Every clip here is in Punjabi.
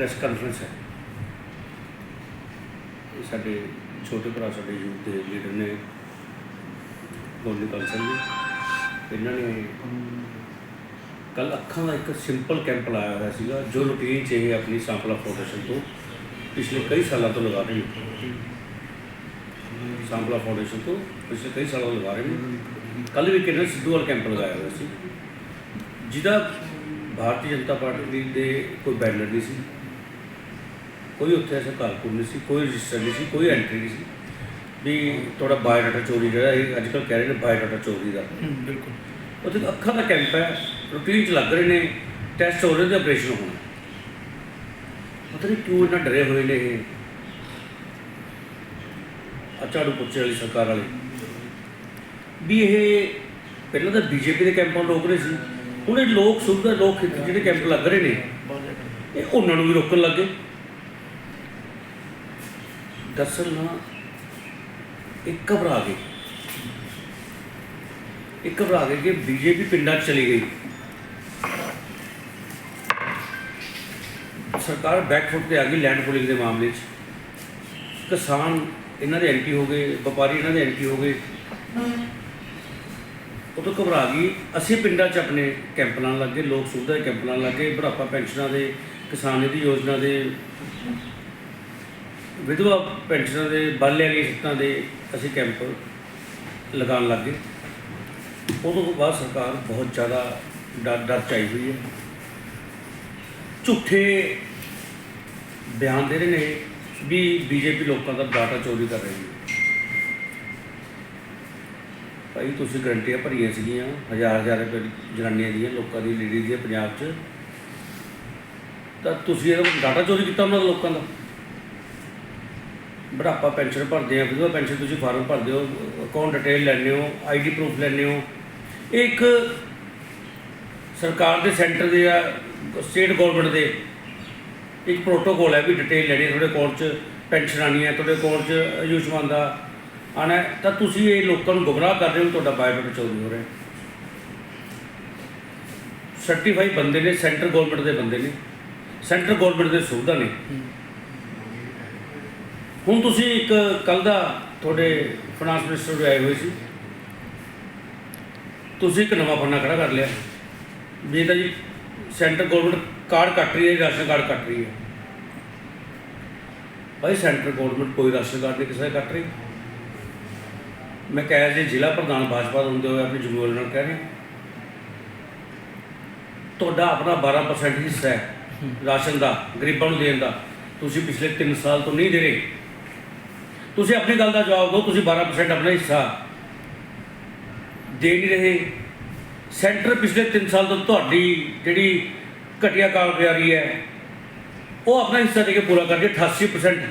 ਪ੍ਰੈਸ ਕਾਨਫਰੰਸ ਹੈ। ਇਹ ਸਾਡੇ ਛੋਟੇ ਭਰਾ, ਸਾਡੇ ਯੂਥ ਦੇ ਲੀਡਰ ਨੇ ਗੋਲਡੀ ਕੌਂਸਲ ਜੀ। ਇਹਨਾਂ ਨੇ ਕੱਲ ਅੱਖਾਂ ਦਾ ਇੱਕ ਸਿੰਪਲ ਕੈਂਪ ਲਾਇਆ ਹੋਇਆ ਸੀਗਾ, ਜੋ ਰੂਟੀਨ 'ਚ ਇਹ ਆਪਣੀ ਸਾਂਪਲਾ ਫਾਊਂਡੇਸ਼ਨ ਤੋਂ ਪਿਛਲੇ ਕਈ ਸਾਲਾਂ ਤੋਂ ਲਗਾ ਰਹੇ ਨੇ। ਸਾਂਪਲਾ ਫਾਊਂਡੇਸ਼ਨ ਤੋਂ ਪਿਛਲੇ ਕਈ ਸਾਲਾਂ ਤੋਂ ਲਗਾ ਰਹੇ ਨੇ। ਕੱਲ ਵੀ ਕਿਰਨ ਸਿੱਧੂ ਵਾਲਾ ਕੈਂਪ ਲਗਾਇਆ ਹੋਇਆ ਸੀ। ਜਿਹਦਾ ਭਾਰਤੀ ਜਨਤਾ ਪਾਰਟੀ ਦੇ ਕੋਈ ਬੈਨਰ ਨਹੀਂ ਸੀ। ਕੋਈ ਉੱਥੇ ਐਸਾ ਕਾਰਕੁਨ ਨਹੀਂ ਸੀ ਕੋਈ ਰਜਿਸਟਰ ਨਹੀਂ ਸੀ ਕੋਈ ਐਂਟਰੀ ਨਹੀਂ ਸੀ ਵੀ ਤੁਹਾਡਾ ਬਾਇਓਡਾਟਾ ਚੋਰੀ ਜਿਹੜਾ ਇਹ ਅੱਜ ਕੱਲ੍ਹ ਕਹਿ ਰਹੇ ਨੇ ਬਾਇਓਡਾਟਾ ਚੋਰੀ ਦਾ। ਬਿਲਕੁਲ। ਉੱਥੇ ਤਾਂ ਅੱਖਾਂ ਦਾ ਕੈਂਪ ਹੈ ਰੂਟੀਨ 'ਚ ਲੱਗ ਰਹੇ ਨੇ ਟੈਸਟ ਹੋ ਰਹੇ ਤੇ ਆਪਰੇਸ਼ਨ ਹੋਣਾ। ਪਤਾ ਨਹੀਂ ਕਿਉਂ ਇਹਨਾਂ ਡਰੇ ਹੋਏ ਨੇ ਇਹ। ਝਾੜੂ ਪੁੱਛੇ ਵਾਲੀ ਸਰਕਾਰ ਵਾਲੇ। ਵੀ ਇਹ ਪਹਿਲਾਂ ਤਾਂ ਬੀਜੇਪੀ ਦੇ ਕੈਂਪਾਂ ਲੋਕ ਰਹੇ ਸੀ ਹੁਣ ਇਹ ਲੋਕ ਸੁਵਿਧਾ ਲੋਕ ਜਿਹੜੇ ਕੈਂਪ ਲੱਗ ਰਹੇ ਨੇ ਇਹ ਉਹਨਾਂ ਨੂੰ ਵੀ ਰੋਕਣ ਲੱਗੇ ਦਰਅਸਲ ਨਾ ਇੱਕ ਘਬਰਾ ਗਏ ਇੱਕ ਘਬਰਾ ਗਏ ਕਿ ਬੀਜੇਪੀ ਪਿੰਡਾਂ 'ਚ ਚਲੀ ਗਈ। ਸਰਕਾਰ ਬੈਕਫੁੱਟ ਤੇ ਆ ਗਈ ਲੈਂਡ ਪੂਲਿੰਗ ਦੇ ਮਾਮਲੇ 'ਚ। ਕਿਸਾਨ ਇਹਨਾਂ ਦੇ ਐਂਟੀ ਹੋ ਗਏ, ਵਪਾਰੀ ਇਹਨਾਂ ਦੇ ਐਂਟੀ ਹੋ ਗਏ। ਉਹ ਤੋਂ ਘਬਰਾ ਗਈ। ਅਸੀਂ ਪਿੰਡਾਂ 'ਚ ਆਪਣੇ ਕੈਂਪ ਲਾਉਣ ਲੱਗੇ ਲੋਕ ਸੁਵਿਧਾ ਦੇ ਕੈਂਪ ਲਾਉਣ ਲੱਗੇ ਬੁਢਾਪਾ ਪੈਨਸ਼ਨਾਂ ਦੇ, ਕਿਸਾਨ ਨਿਧੀ ਯੋਜਨਾ ਦੇ ਵਿਧਵਾ ਪੈਨਸ਼ਨਾਂ ਦੇ ਬਾਲਿਆਂ ਵਾਲੀ ਸਿੱਟਾਂ ਦੇ ਅਸੀਂ ਕੈਂਪ ਲਗਾਉਣ ਲੱਗੇ ਉਦੋਂ ਤੋਂ ਬਾਅਦ ਸਰਕਾਰ ਬਹੁਤ ਜ਼ਿਆਦਾ ਡਰ ਡਰ ਚਾਈ ਹੋਈ ਹੈ। ਝੂਠੇ ਬਿਆਨ ਦੇ ਰਹੇ ਨੇ ਵੀ ਬੀਜੇਪੀ ਲੋਕਾਂ ਦਾ ਡਾਟਾ ਚੋਰੀ ਕਰ ਰਹੀ ਹੈ। ਭਾਈ, ਤੁਸੀਂ ਗਰੰਟੀਆਂ ਭਰੀਆਂ ਸੀਗੀਆਂ, ਹਜ਼ਾਰ ਹਜ਼ਾਰ ਰੁਪਏ ਜਨਾਨੀਆਂ ਦੀਆਂ, ਲੋਕਾਂ ਦੀ ਲੇਡੀ ਦੀਆਂ, ਪੰਜਾਬ 'ਚ। ਤਾਂ ਤੁਸੀਂ ਇਹਦਾ ਡਾਟਾ ਚੋਰੀ ਕੀਤਾ ਉਹਨਾਂ ਦਾ, ਲੋਕਾਂ ਦਾ? ਬੁਢਾਪਾ ਪੈਨਸ਼ਨ ਭਰਦੇ ਆ ਵਿਧਵਾ ਪੈਨਸ਼ਨ ਤੁਸੀਂ ਫਾਰਮ ਭਰਦੇ ਹੋ ਅਕਾਊਂਟ ਡਿਟੇਲ ਲੈਂਦੇ ਹੋ ਆਈਡੀ ਪ੍ਰੂਫ ਲੈਂਦੇ ਹੋ। ਇਹ ਇੱਕ ਸਰਕਾਰ ਦੇ ਸੈਂਟਰ ਦੇ ਆ ਸਟੇਟ ਗਵਰਨਮੈਂਟ ਦੇ ਇੱਕ ਪ੍ਰੋਟੋਕੋਲ ਹੈ ਵੀ ਡਿਟੇਲ ਲੈਣੀ ਹੈ ਤੁਹਾਡੇ ਅਕਾਊਂਟ 'ਚ ਪੈਨਸ਼ਨ ਆਣੀ ਹੈ ਤੁਹਾਡੇ ਅਕਾਊਂਟ 'ਚ ਆਯੁਸ਼ਮਾਨ ਦਾ ਆਣਾ ਹੈ, ਤਾਂ ਤੁਸੀਂ ਇਹ ਲੋਕਾਂ ਨੂੰ ਗੁੰਮਰਾਹ ਕਰ ਰਹੇ ਹੋ ਤੁਹਾਡਾ ਬਾਇਓਡਾਟਾ ਚੋਰੀ ਹੋ ਰਿਹਾ। ਸਰਟੀਫਾਈ ਬੰਦੇ ਨੇ ਸੈਂਟਰ ਗਵਰਨਮੈਂਟ ਦੇ ਬੰਦੇ ਨੇ। ਸੈਂਟਰ ਗਵਰਨਮੈਂਟ ਦੇ ਸੁਵਿਧਾ ਨੇ। ਹੁਣ ਤੁਸੀਂ ਇੱਕ ਕੱਲ ਦਾ ਤੁਹਾਡੇ ਫਾਈਨਾਂਸ ਮਿਨਿਸਟਰ ਵੀ ਆਏ ਹੋਏ ਸੀ। ਤੁਸੀਂ ਇੱਕ ਨਵਾਂ ਪੰਨਾ ਖੜਾ ਕਰ ਲਿਆ। ਵੀ ਤਾਂ ਜੀ ਸੈਂਟਰ ਗਵਰਨਮੈਂਟ ਕਾਰਡ ਕੱਟ ਰਹੀ ਹੈ ਰਾਸ਼ਨ ਕਾਰਡ ਕੱਟ ਰਹੀ ਹੈ। ਭਾਈ ਸੈਂਟਰ ਗਵਰਨਮੈਂਟ ਕੋਈ ਰਾਸ਼ਨ ਕਾਰਡ ਨਹੀਂ ਕਿਸੇ ਦਾ ਕੱਟ ਰਹੀ। ਮੈਂ ਕਹਿ ਰਿਹਾ ਜੀ ਜ਼ਿਲ੍ਹਾ ਪ੍ਰਧਾਨ ਭਾਜਪਾ ਦੇ ਹੁੰਦੇ ਹੋਏ ਆਪਣੀ ਜ਼ਿੰਮੇਵਾਰੀ ਨਾਲ ਕਹਿ ਰਹੇ। ਤੁਹਾਡਾ ਆਪਣਾ 12% ਹਿੱਸਾ ਹੈ ਰਾਸ਼ਨ ਦਾ ਗਰੀਬਾਂ ਨੂੰ ਦੇਣ ਦਾ। ਤੁਸੀਂ ਪਿਛਲੇ 3 ਸਾਲ ਤੋਂ ਨਹੀਂ ਦੇ ਰਹੇ। ਤੁਸੀਂ ਆਪਣੀ ਗੱਲ ਦਾ ਜਵਾਬ ਦਿਓ, ਤੁਸੀਂ 12% ਆਪਣਾ ਹਿੱਸਾ ਦੇ ਨਹੀਂ ਰਹੇ। ਸੈਂਟਰ ਪਿਛਲੇ 3 ਸਾਲ ਤੋਂ ਤੁਹਾਡੀ ਜਿਹੜੀ ਘਟੀਆ ਕਾਰਗੁਜ਼ਾਰੀ ਹੈ, ਉਹ ਆਪਣਾ ਹਿੱਸਾ ਦੇ ਕੇ ਪੂਰਾ ਕਰਕੇ 88%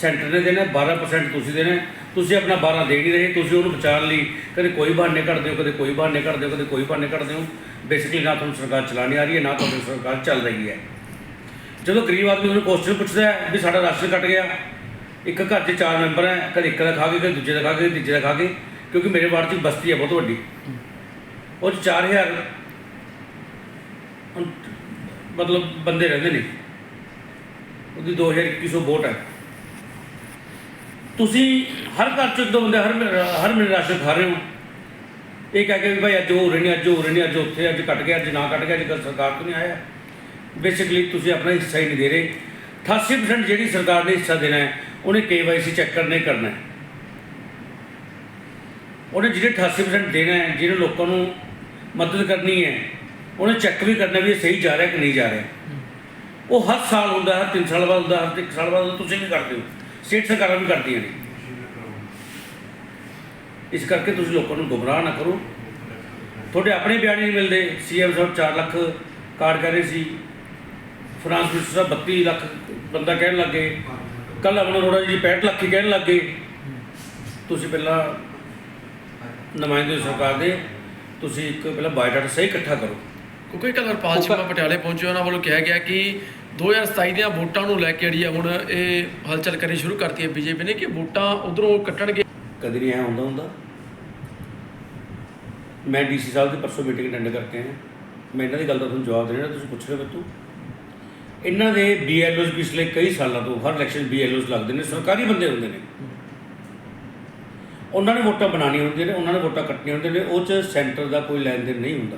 ਸੈਂਟਰ ਨੇ ਦੇਣਾ 12% ਤੁਸੀਂ ਦੇਣਾ। ਤੁਸੀਂ ਆਪਣਾ 12 ਦੇ ਨਹੀਂ ਰਹੇ, ਤੁਸੀਂ ਉਹਨੂੰ ਬਚਾਉਣ ਲਈ ਕਦੇ ਕੋਈ ਬਹਾਨੇ ਕੱਢਦੇ ਹੋ, ਕਦੇ ਕੋਈ ਬਹਾਨੇ ਕੱਢਦੇ ਹੋ, ਕਦੇ ਕੋਈ ਬਹਾਨੇ ਕੱਢਦੇ ਹੋ। ਬੇਸਿਕਲੀ ਨਾ ਤੁਹਾਨੂੰ ਸਰਕਾਰ ਚਲਾਣੀ ਆ ਰਹੀ ਹੈ, ਨਾ ਤੁਹਾਨੂੰ ਸਰਕਾਰ ਚੱਲ ਰਹੀ ਹੈ। ਜਦੋਂ ਗਰੀਬ ਆਦਮੀ ਉਹਨੂੰ ਕੁਐਸਚਨ ਪੁੱਛਦਾ ਹੈ ਵੀ ਸਾਡਾ ਰਾਸ਼ਨ ਕੱਟ ਗਿਆ ਇੱਕ ਘਰ 'ਚ ਚਾਰ ਮੈਂਬਰ ਹੈ ਕਦੇ ਇੱਕ ਦਾ ਖਾ ਕੇ ਕਦੇ ਦੂਜੇ ਦਾ ਖਾ ਕੇ ਕਦੇ ਤੀਜੇ ਦਾ ਖਾ ਕੇ, ਕਿਉਂਕਿ ਮੇਰੇ ਵਾਰਡ 'ਚ ਬਸਤੀ ਹੈ ਬਹੁਤ ਵੱਡੀ। ਉਹ 'ਚ 4000 ਹੁਣ ਮਤਲਬ ਬੰਦੇ ਰਹਿੰਦੇ ਨੇ। ਉਹਦੀ 2100 ਵੋਟ ਹੈ ਤੁਸੀਂ ਹਰ ਘਰ 'ਚ ਦੋ ਬੰਦੇ ਹਰ ਮਹੀਨੇ- ਹਰ ਮਹੀਨੇ ਰਾਸ਼ਨ ਖਾ ਰਹੇ ਹੋ। ਇਹ ਕਹਿ ਕੇ ਵੀ ਭਾਈ ਅੱਜ ਹੋ ਰਹੇ ਨੇ ਅੱਜ ਹੋ ਰਹੇ ਨੇ ਅੱਜ ਉੱਥੇ, ਅੱਜ ਕੱਟ ਗਿਆ, ਅੱਜ ਨਾ ਕੱਟ ਗਿਆ, ਅੱਜ ਕੱਲ੍ਹ ਸਰਕਾਰ ਤੋਂ ਨਹੀਂ ਆਇਆ। ਬੇਸਿਕਲੀ ਤੁਸੀਂ ਆਪਣਾ ਹਿੱਸਾ ਹੀ ਨਹੀਂ ਦੇ ਰਹੇ। 88% ਜਿਹੜੀ ਸਰਕਾਰ ਨੇ ਹਿੱਸਾ ਦੇਣਾ ਹੈ ਉਹਨੇ KYC ਚੈੱਕ ਕਰਨਾ ਹੀ ਕਰਨਾ ਹੈ। ਉਹਨੇ ਜਿਹੜੇ 88% ਦੇਣਾ ਹੈ, ਜਿਹਨੇ ਲੋਕਾਂ ਨੂੰ ਮਦਦ ਕਰਨੀ ਹੈ, ਉਹਨੇ ਚੈੱਕ ਵੀ ਕਰਨਾ ਵੀ ਇਹ ਸਹੀ ਜਾ ਰਿਹਾ ਕਿ ਨਹੀਂ ਜਾ ਰਿਹਾ। ਉਹ ਹਰ ਸਾਲ ਹੁੰਦਾ, ਹਰ 3 ਸਾਲ ਬਾਅਦ ਹੁੰਦਾ, ਹਰ 1 ਸਾਲ ਬਾਅਦ ਤੁਸੀਂ ਵੀ ਕਰਦੇ ਹੋ। ਸਟੇਟ ਸਰਕਾਰਾਂ ਵੀ ਕਰਦੀਆਂ ਨੇ। ਇਸ ਕਰਕੇ ਤੁਸੀਂ ਲੋਕਾਂ ਨੂੰ ਗੁੰਮਰਾਹ ਨਾ ਕਰੋ। ਤੁਹਾਡੇ ਆਪਣੇ ਬਿਆਨ ਨਹੀਂ ਮਿਲਦੇ। ਸੀਐਮ ਸਾਹਿਬ 4 ਲੱਖ ਕਾਰਡ ਕਰ ਰਹੇ ਸੀ। ਫਰਾਂਸ ਮਿਨਿਸਟਰ ਸਾਹਿਬ 32 ਲੱਖ ਬੰਦਾ ਕਹਿਣ ਲੱਗੇ ਕੱਲ ਅਮਨ ਅਰੋੜਾ ਜੀ 65 ਲੱਖ ਹੀ ਕਹਿਣ ਲੱਗੇ ਤੁਸੀਂ ਪਹਿਲਾਂ ਨੁਮਾਇੰਦੇ ਹੋ ਸਰਕਾਰ ਦੇ ਤੁਸੀਂ ਇੱਕ ਪਹਿਲਾਂ ਬਾਇਓਡਾਟਾ ਸਹੀ ਇਕੱਠਾ ਕਰੋ। ਕਿਉਂਕਿ ਕੱਲ ਹਰਪਾਲ ਚੀਮਾ ਪਟਿਆਲੇ ਪਹੁੰਚੇ ਉਹਨਾਂ ਵੱਲੋਂ ਕਿਹਾ ਗਿਆ ਕਿ 2027 ਦੀਆਂ ਵੋਟਾਂ ਨੂੰ ਲੈ ਕੇ ਜਿਹੜੀ ਆ ਹੁਣ ਇਹ ਹਲਚਲ ਕਰਨੀ ਸ਼ੁਰੂ ਕਰਤੀ ਹੈ ਬੀਜੇਪੀ ਨੇ ਕਿ ਵੋਟਾਂ ਉਧਰੋਂ ਕੱਟਣਗੇ। ਕਦੇ ਨਹੀਂ ਐ ਹੁੰਦਾ ਹੁੰਦਾ। ਮੈਂ ਡੀਸੀ ਸਾਹਿਬ ਦੀ ਪਰਸੋਂ ਮੀਟਿੰਗ ਅਟੈਂਡ ਕਰਕੇ ਆਇਆ। ਮੈਂ ਇਹਨਾਂ ਦੀ ਗੱਲ ਦਾ ਤੁਹਾਨੂੰ ਜਵਾਬ ਦੇਣਾ ਤੁਸੀਂ ਪੁੱਛ ਰਹੇ ਹੋ ਮੈਨੂੰ ਇਹਨਾਂ ਦੇ ਬੀਐਲਓਸ ਪਿਛਲੇ ਕਈ ਸਾਲਾਂ ਤੋਂ, ਹਰ ਇਲੈਕਸ਼ਨ ਬੀਐਲਓਸ ਲੱਗਦੇ ਨੇ, ਸਰਕਾਰੀ ਬੰਦੇ ਹੁੰਦੇ ਨੇ। ਉਹਨਾਂ ਨੇ ਵੋਟਾਂ ਬਣਾਉਣੀਆਂ ਹੁੰਦੀਆਂ ਨੇ, ਉਹਨਾਂ ਨੇ ਵੋਟਾਂ ਕੱਟਣੀਆਂ ਹੁੰਦੀਆਂ ਨੇ, ਉਹ ਚ ਸੈਂਟਰ ਦਾ ਕੋਈ ਲੈਣ ਦੇਣ ਨਹੀਂ ਹੁੰਦਾ।